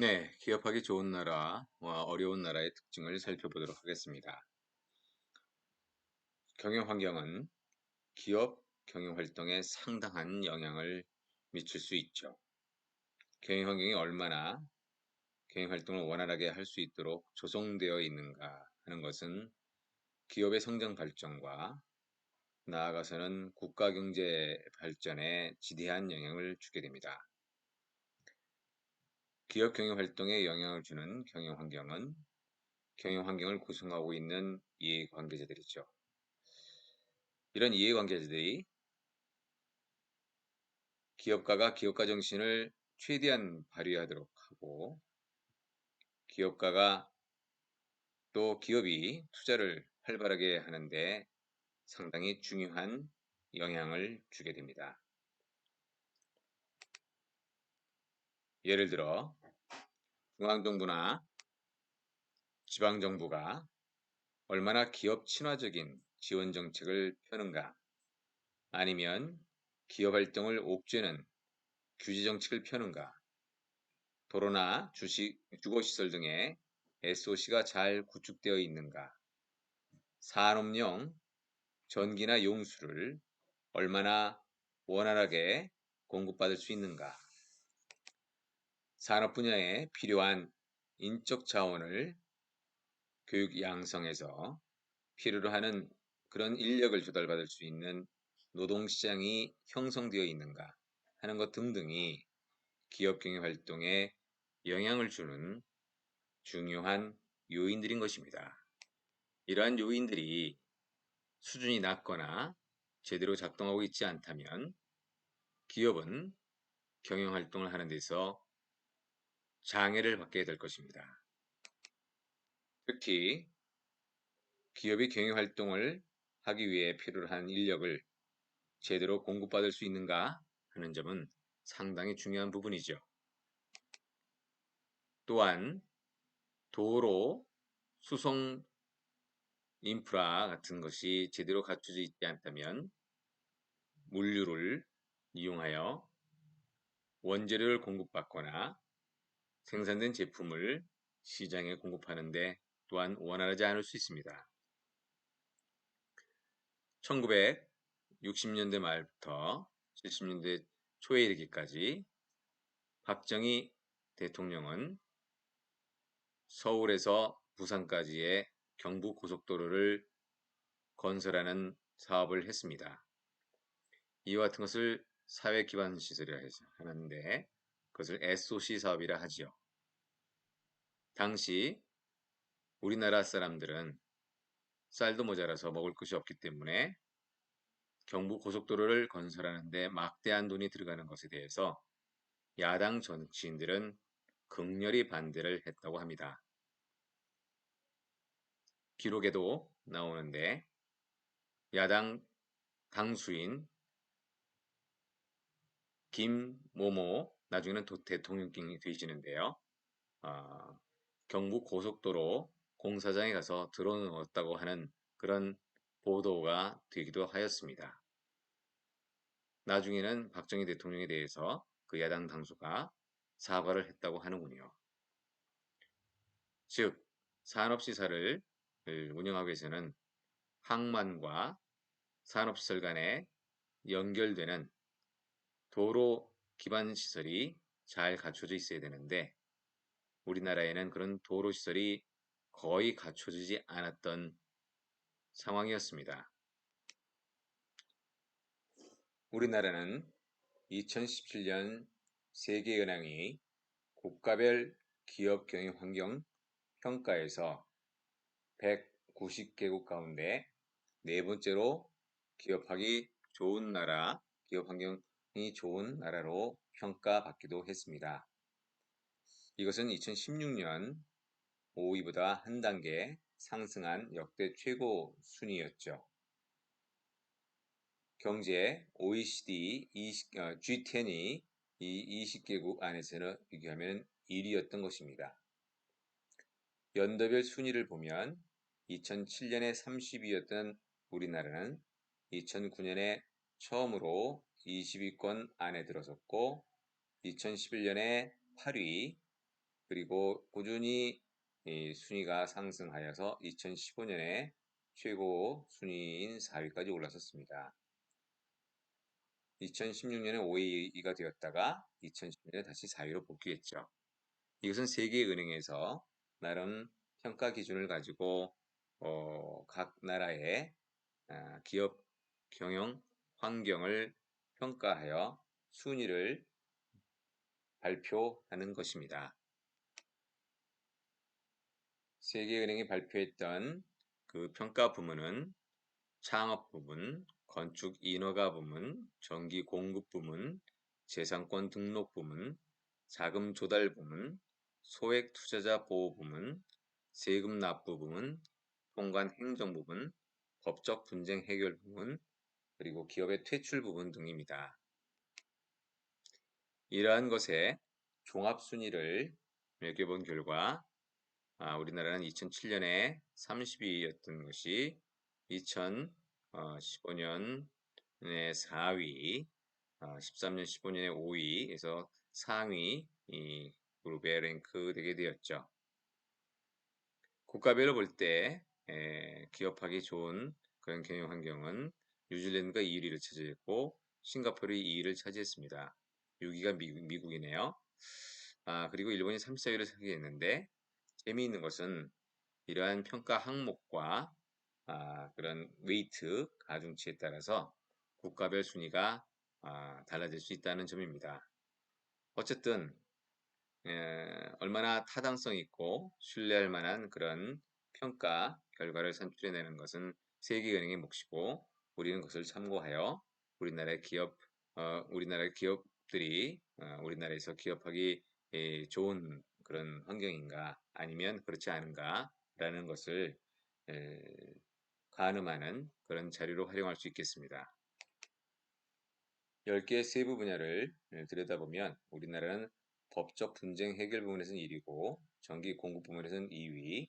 네, 기업하기 좋은 나라와 어려운 나라의 특징을 살펴보도록 하겠습니다. 경영 환경은 기업 경영 활동에 상당한 영향을 미칠 수 있죠. 경영 환경이 얼마나 경영 활동을 원활하게 할 수 있도록 조성되어 있는가 하는 것은 기업의 성장 발전과 나아가서는 국가 경제 발전에 지대한 영향을 주게 됩니다. 기업 경영 활동에 영향을 주는 경영 환경은 경영 환경을 구성하고 있는 이해관계자들이죠. 이런 이해관계자들이 기업가가 기업가 정신을 최대한 발휘하도록 하고 기업가가 또 기업이 투자를 활발하게 하는데 상당히 중요한 영향을 주게 됩니다. 예를 들어 중앙정부나 지방정부가 얼마나 기업 친화적인 지원 정책을 펴는가 아니면 기업 활동을 옥죄는 규제 정책을 펴는가 도로나 주식, 주거시설 등의 SOC가 잘 구축되어 있는가 산업용 전기나 용수를 얼마나 원활하게 공급받을 수 있는가 산업 분야에 필요한 인적 자원을 교육 양성해서 필요로 하는 그런 인력을 조달받을 수 있는 노동시장이 형성되어 있는가 하는 것 등등이 기업 경영 활동에 영향을 주는 중요한 요인들인 것입니다. 이러한 요인들이 수준이 낮거나 제대로 작동하고 있지 않다면 기업은 경영 활동을 하는 데서 장애를 받게 될 것입니다. 특히 기업이 경영 활동을 하기 위해 필요로 한 인력을 제대로 공급받을 수 있는가 하는 점은 상당히 중요한 부분이죠. 또한 도로, 수송 인프라 같은 것이 제대로 갖춰져 있지 않다면 물류를 이용하여 원재료를 공급받거나 생산된 제품을 시장에 공급하는데 또한 원활하지 않을 수 있습니다. 1960년대 말부터 70년대 초에 이르기까지 박정희 대통령은 서울에서 부산까지의 경부 고속도로를 건설하는 사업을 했습니다. 이와 같은 것을 사회 기반 시설이라 해서 하는데 그것을 SOC 사업이라 하지요. 당시 우리나라 사람들은 쌀도 모자라서 먹을 것이 없기 때문에 경부 고속도로를 건설하는데 막대한 돈이 들어가는 것에 대해서 야당 정치인들은 극렬히 반대를 했다고 합니다. 기록에도 나오는데 야당 당수인 김모모 나중에는 대통령이 되시는데요. 어, 경북 고속도로 공사장에 가서 들어놓았다고 하는 그런 보도가 되기도 하였습니다. 나중에는 박정희 대통령에 대해서 그 야당 당수가 사과를 했다고 하는군요. 즉, 산업시설을 운영하기 위해서는 항만과 산업시설 간에 연결되는 도로 기반 시설이 잘 갖춰져 있어야 되는데 우리나라에는 그런 도로 시설이 거의 갖춰지지 않았던 상황이었습니다. 우리나라는 2017년 세계은행이 국가별 기업 경영 환경 평가에서 190개국 가운데 네 번째로 기업하기 좋은 나라, 기업 환경이 좋은 나라로 평가받기도 했습니다. 이것은 2016년 5위보다 한 단계 상승한 역대 최고 순위였죠. 경제 OECD 20, 어, G10이 이 20개국 안에서는 비교하면 1위였던 것입니다. 연도별 순위를 보면 2007년에 30위였던 우리나라는 2009년에 처음으로 20위권 안에 들어섰고 2011년에 8위, 그리고 꾸준히 이 순위가 상승하여서 2015년에 최고 순위인 4위까지 올라섰습니다. 2016년에 5위가 되었다가 2010년에 다시 4위로 복귀했죠. 이것은 세계은행에서 나름 평가 기준을 가지고 어, 각 나라의 아, 기업 경영 환경을 평가하여 순위를 발표하는 것입니다. 세계은행이 발표했던 그 평가 부문은 창업 부문, 건축 인허가 부문, 전기 공급 부문, 재산권 등록 부문, 자금 조달 부문, 소액 투자자 보호 부문, 세금 납부 부문, 통관 행정 부문, 법적 분쟁 해결 부문, 그리고 기업의 퇴출 부분 등입니다. 이러한 것에 종합순위를 매겨본 결과 아, 우리나라는 2007년에 30위였던 것이 2015년에 4위, 어, 13년 15년에 5위에서 상위 이 그룹에 랭크되게 되었죠. 국가별로 볼 때 기업하기 좋은 그런 경영 환경은 뉴질랜드가 2위를 차지했고 싱가포르이 2위를 차지했습니다. 6위가 미국, 미국이네요. 아, 그리고 일본이 3, 4위를 차지했는데 재미있는 것은 이러한 평가 항목과 아, 그런 웨이트, 가중치에 따라서 국가별 순위가 아, 달라질 수 있다는 점입니다. 어쨌든 에, 얼마나 타당성 있고 신뢰할 만한 그런 평가 결과를 산출해내는 것은 세계은행의 몫이고 우리는 그것을 참고하여 우리나라의 기업, 어, 우리나라의 기업들이 어, 우리나라에서 기업하기 에, 좋은 그런 환경인가 아니면 그렇지 않은가 라는 것을 에, 가늠하는 그런 자료로 활용할 수 있겠습니다. 10개의 세부 분야를 들여다보면 우리나라는 법적 분쟁 해결 부분에서는 1위고 전기 공급 부분에서는 2위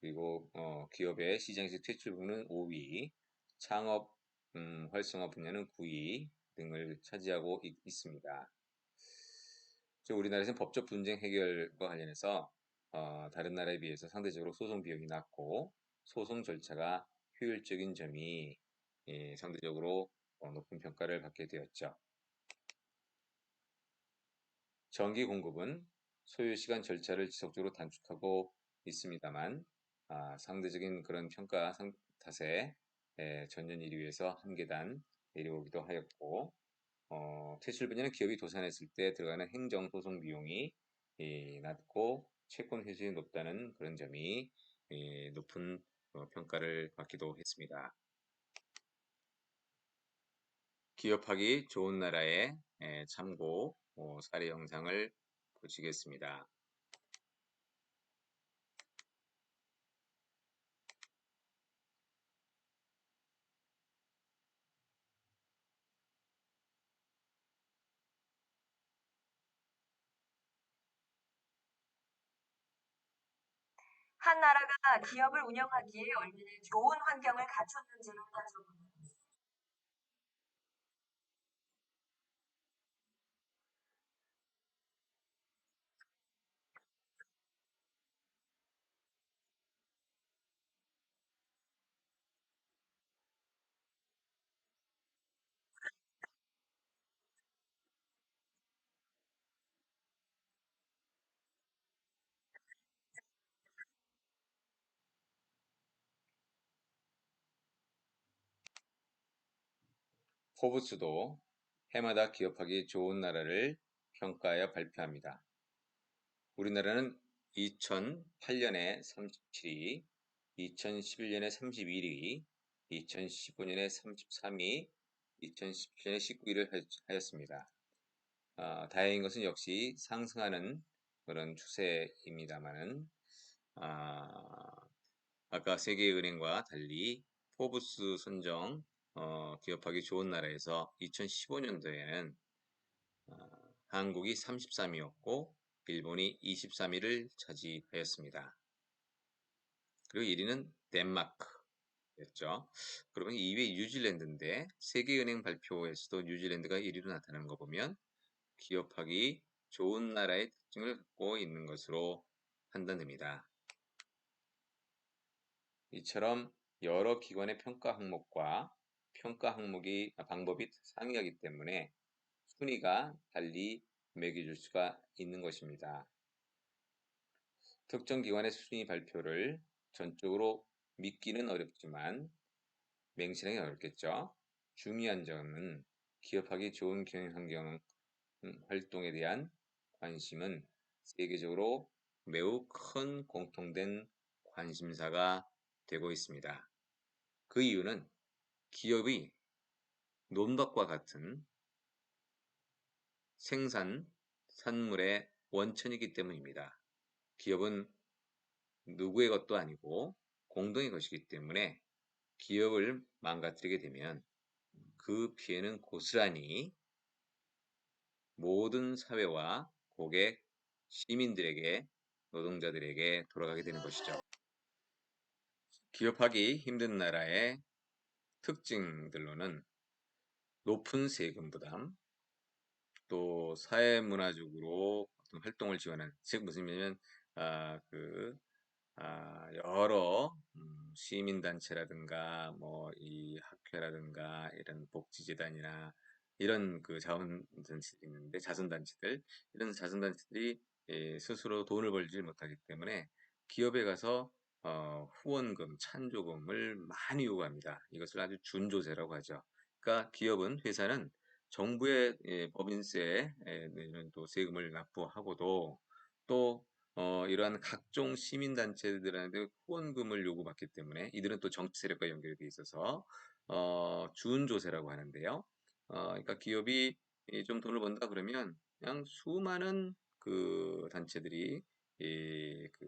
그리고 어, 기업의 시장에서 퇴출 부분은 5위 창업 음, 활성화 분야는 9위 등을 차지하고 있, 습니다 우리나라에서는 법적 분쟁 해결과 관련해서 어, 다른 나라에 비해서 상대적으로 소송 비용이 낮고 소송 절차가 효율적인 점이 예, 상대적으로 어, 높은 평가를 받게 되었죠. 전기 공급은 소요시간 절차를 지속적으로 단축하고 있습니다만 아, 상대적인 그런 평가 상, 탓에 예, 전년 1위에서 한 계단 내려오기도 하였고 어, 퇴출 분야는 기업이 도산했을 때 들어가는 행정소송 비용이 예, 낮고 채권 회수율이 높다는 그런 점이 예, 높은 어, 평가를 받기도 했습니다. 기업하기 좋은 나라의 예, 참고 어, 사례 영상을 보시겠습니다. 한 나라가 기업을 운영하기에 얼마나 좋은 환경을 갖췄는지를 따져보는 포브스도 해마다 기업하기 좋은 나라를 평가하여 발표합니다. 우리나라는 2008년에 37위, 2011년에 31위, 2015년에 33위, 2017년에 19위를 하였습니다. 어, 다행인 것은 역시 상승하는 그런 추세입니다만은 아, 아까 세계은행과 달리 포브스 선정 어, 기업하기 좋은 나라에서 2015년도에는 어, 한국이 33위였고 일본이 23위를 차지하였습니다. 그리고 1위는 덴마크였죠. 그러면 2위 뉴질랜드인데 세계은행 발표에서도 뉴질랜드가 1위로 나타나는 거 보면 기업하기 좋은 나라의 특징을 갖고 있는 것으로 판단됩니다. 이처럼 여러 기관의 평가 항목과 평가 항목이 아, 방법이 상이하기 때문에 순위가 달리 매겨줄 수가 있는 것입니다. 특정 기관의 순위 발표를 전적으로 믿기는 어렵지만 맹신하기 어렵겠죠. 중요한 점은 기업하기 좋은 경영 환경 음, 활동에 대한 관심은 세계적으로 매우 큰 공통된 관심사가 되고 있습니다. 그 이유는 기업이 논밭과 같은 생산 산물의 원천이기 때문입니다. 기업은 누구의 것도 아니고 공동의 것이기 때문에 기업을 망가뜨리게 되면 그 피해는 고스란히 모든 사회와 고객, 시민들에게, 노동자들에게 돌아가게 되는 것이죠. 기업하기 힘든 나라의 특징들로는 높은 세금 부담, 또 사회문화적으로 어떤 활동을 지원하는, 즉 무슨 말이냐면 아, 그 아, 여러 음, 시민단체라든가 뭐 이 학회라든가 이런 복지재단이나 이런 그 자원단체들이 있는데 자선단체들 이런 자선단체들이 예, 스스로 돈을 벌지 못하기 때문에 기업에 가서 어, 후원금, 찬조금을 많이 요구합니다. 이것을 아주 준조세라고 하죠. 그러니까 기업은 회사는 정부의 예, 법인세 예, 또 세금을 납부하고도 또 어, 이러한 각종 시민단체들한테 후원금을 요구받기 때문에 이들은 또 정치 세력과 연결이 돼 있어서 어, 준조세라고 하는데요. 어, 그러니까 기업이 좀 돈을 번다 그러면 그냥 수많은 그 단체들이 이, 그,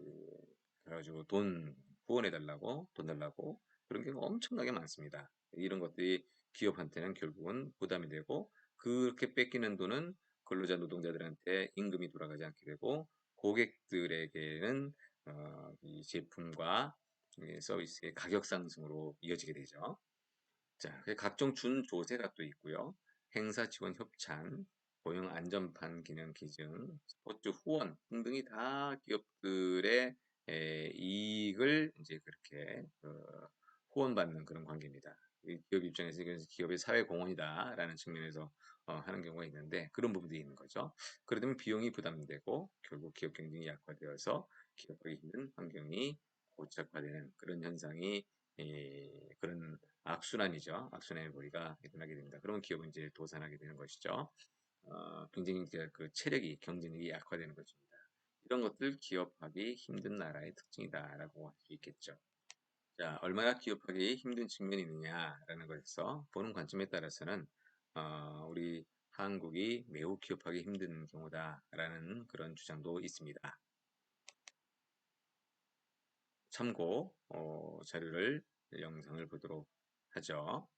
그래가지고 돈 후원해 달라고 돈 달라고 그런 게 엄청나게 많습니다. 이런 것들이 기업한테는 결국은 부담이 되고 그렇게 뺏기는 돈은 근로자 노동자들한테 임금이 돌아가지 않게 되고 고객들에게는 어, 이 제품과 서비스의 가격 상승으로 이어지게 되죠. 자, 각종 준조세가 또 있고요. 행사 지원 협찬, 고용 안전판 기능 기준, 스포츠 후원 등등이 다 기업들의 에, 이익을 이제 그렇게 어, 후원받는 그런 관계입니다. 기업 입장에서 기업의 사회 공헌이다라는 측면에서 어, 하는 경우가 있는데 그런 부분도 있는 거죠. 그러면 비용이 부담되고 결국 기업 경쟁이 약화되어서 기업하기 힘든 환경이 고착화되는 그런 현상이 에, 그런 악순환이죠. 악순환의 고리가 일어나게 됩니다. 그러면 기업은 이제 도산하게 되는 것이죠. 어, 굉장히 그 체력이 경쟁력이 약화되는 것입니다. 이런 것들 기업하기 힘든 나라의 특징이다라고 할 수 있겠죠. 자, 얼마나 기업하기 힘든 측면이 있느냐라는 것에서 보는 관점에 따라서는 어, 우리 한국이 매우 기업하기 힘든 경우다라는 그런 주장도 있습니다. 참고 어, 자료를 영상을 보도록 하죠.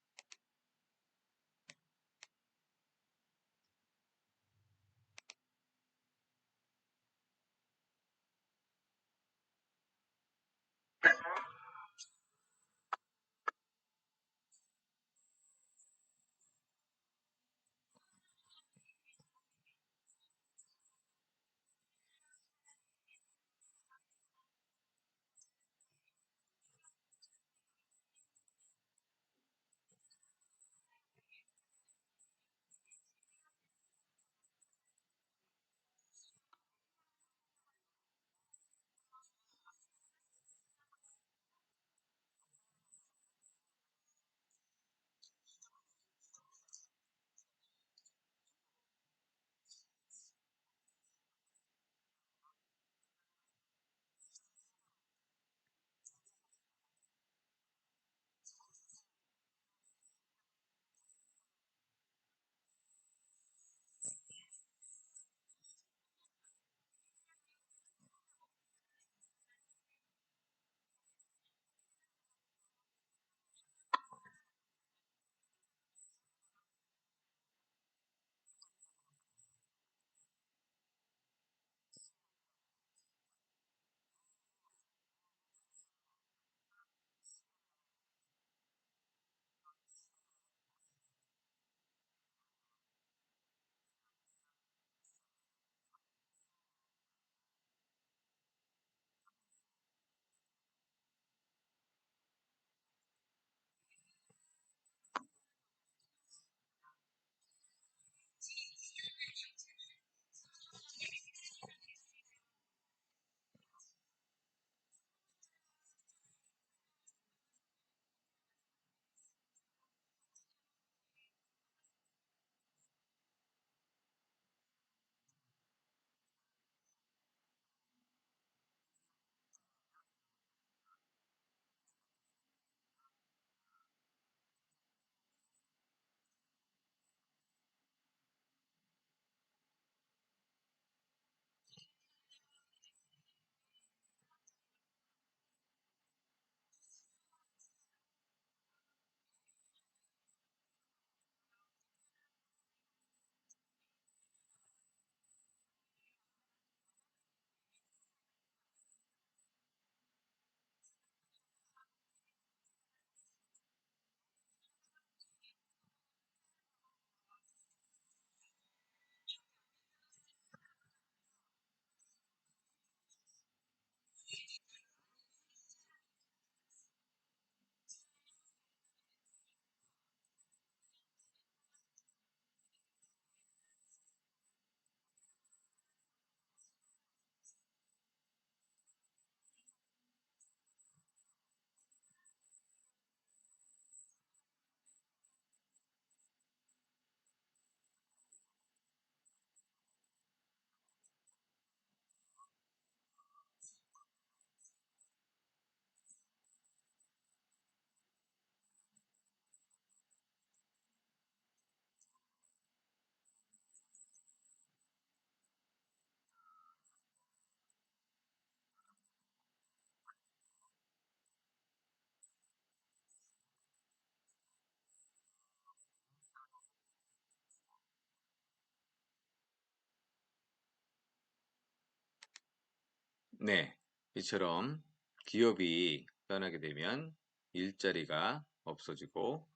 네, 이처럼 기업이 떠나게 되면 일자리가 없어지고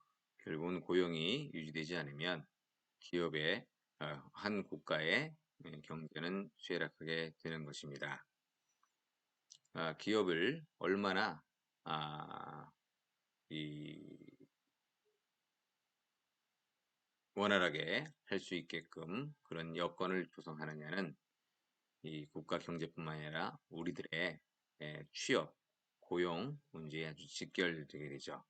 결국은 고용이 유지되지 않으면 기업의 어, 한 국가의 예, 경제는 쇠락하게 되는 것입니다. 아, 기업을 얼마나 아, 이 원활하게 할 수 있게끔 그런 여건을 조성하느냐는 이 국가 경제뿐만 아니라 우리들의 예, 취업, 고용 문제에 아주 직결되게 되죠.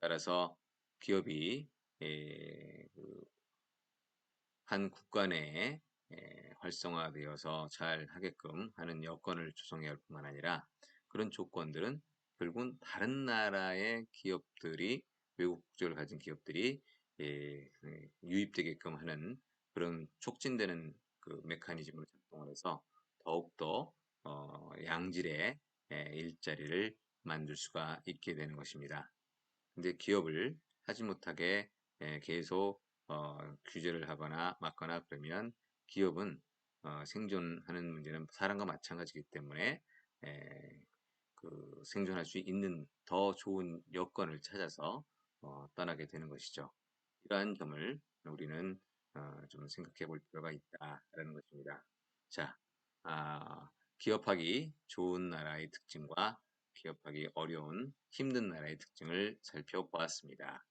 따라서 기업이 예, 그한 국가 내에 예, 활성화되어서 잘 하게끔 하는 여건을 조성해야 할 뿐만 아니라 그런 조건들은 결국은 다른 나라의 기업들이 외국 국적을 가진 기업들이 예, 그 유입되게끔 하는 그런 촉진되는 그 메커니즘으로 작동을 해서 더욱더 어, 양질의 예, 일자리를 만들 수가 있게 되는 것입니다. 근데 기업을 하지 못하게 예, 계속 어, 규제를 하거나 막거나 그러면 기업은 어, 생존하는 문제는 사람과 마찬가지이기 때문에 에, 그 생존할 수 있는 더 좋은 여건을 찾아서 어, 떠나게 되는 것이죠. 이러한 점을 우리는 어, 좀 생각해 볼 필요가 있다라는 것입니다. 자, 아, 기업하기 좋은 나라의 특징과 기업하기 어려운 힘든 나라의 특징을 살펴보았습니다.